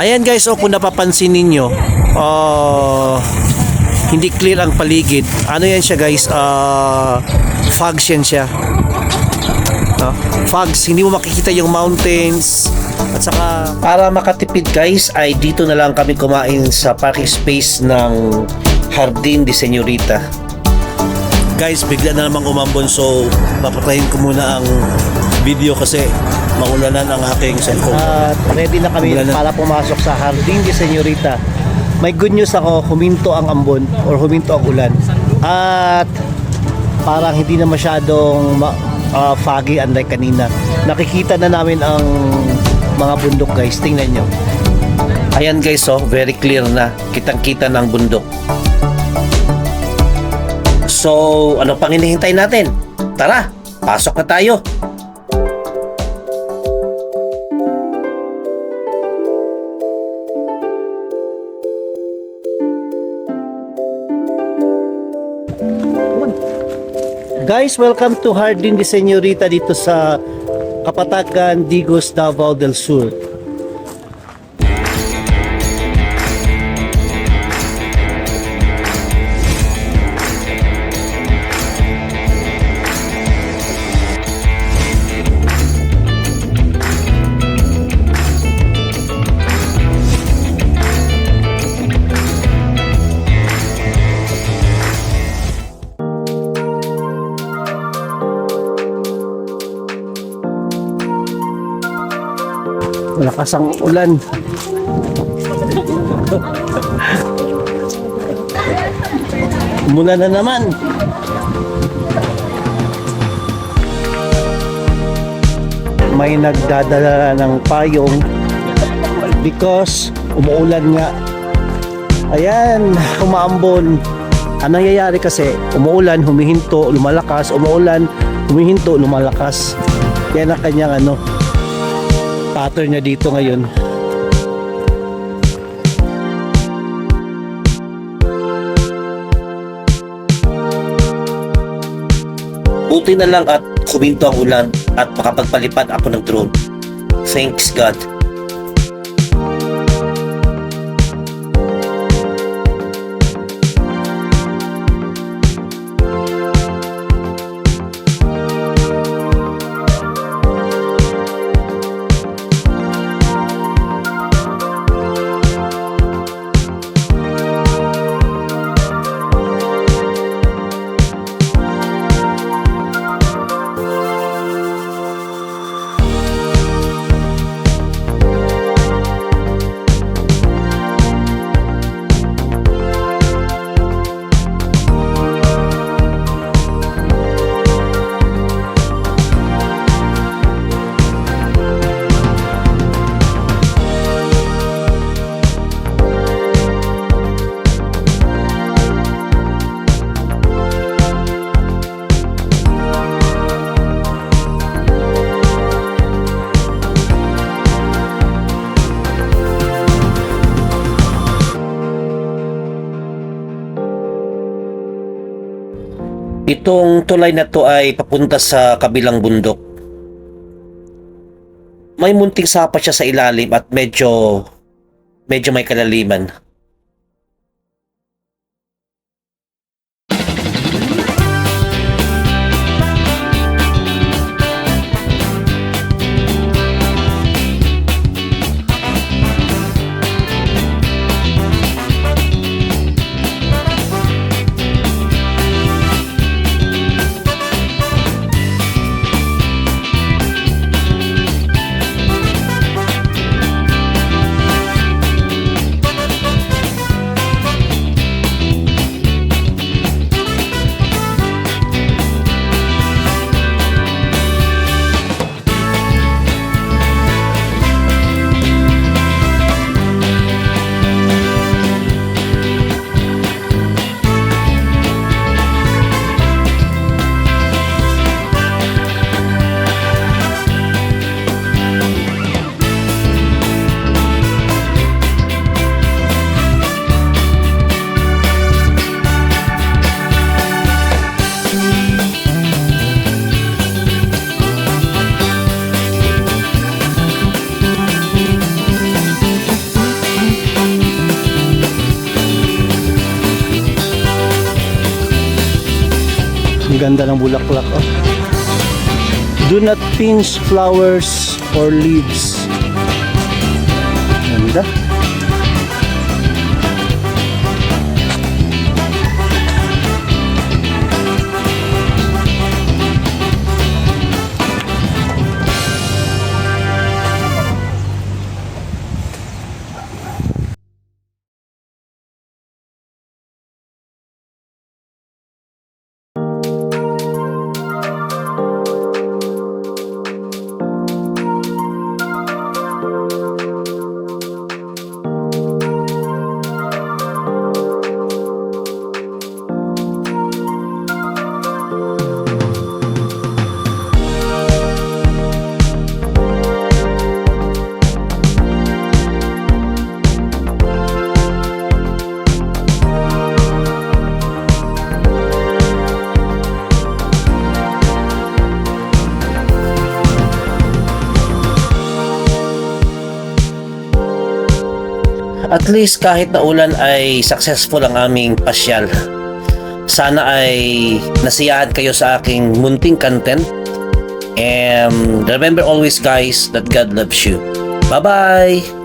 Ayan guys, oh, kung napapansin ninyo, uh, hindi clear ang paligid. Ano yan siya guys? Uh, fogs yan siya. No? Fogs, hindi mo makikita yung mountains. At saka, para makatipid guys, ay dito na lang kami kumain sa parking space ng Jardín de Señorita. Guys, bigla na namang umambon so papatayin ko muna ang video kasi maulanan ang aking cellphone. At ready na kami Wala na. para pumasok sa Harding de Señorita. May good news ako, huminto ang ambon or huminto ang ulan. At parang hindi na masyadong ma- ah, foggy unlike kanina. Nakikita na namin ang mga bundok guys. Tingnan nyo. Ayan guys, oh, very clear na. Kitang-kita ng bundok. So, ano pang hinihintay natin? Tara, pasok na tayo. Guys, welcome to Harding de Señorita dito sa Kapatagan, Digos, Davao del Sur. Malakas ang ulan. Mula na naman. May nagdadala ng payong because umuulan nga. Ayan, umaambon. Ang nangyayari kasi, umuulan, humihinto, lumalakas, umuulan, humihinto, lumalakas. Yan ang kanyang ano, pattern niya dito ngayon. Buti na lang at kuminto ang ulan at makapagpalipad ako ng drone. Thanks God. Itong tulay na to ay papunta sa kabilang bundok. May munting sapa siya sa ilalim at medyo medyo may kalaliman. Ganda ng bulaklak. Oh. Do not pinch flowers or leaves. Ganda. At least kahit na ulan ay successful ang aming pasyal. Sana ay nasiyahan kayo sa aking munting content. And remember always guys that God loves you. Bye-bye!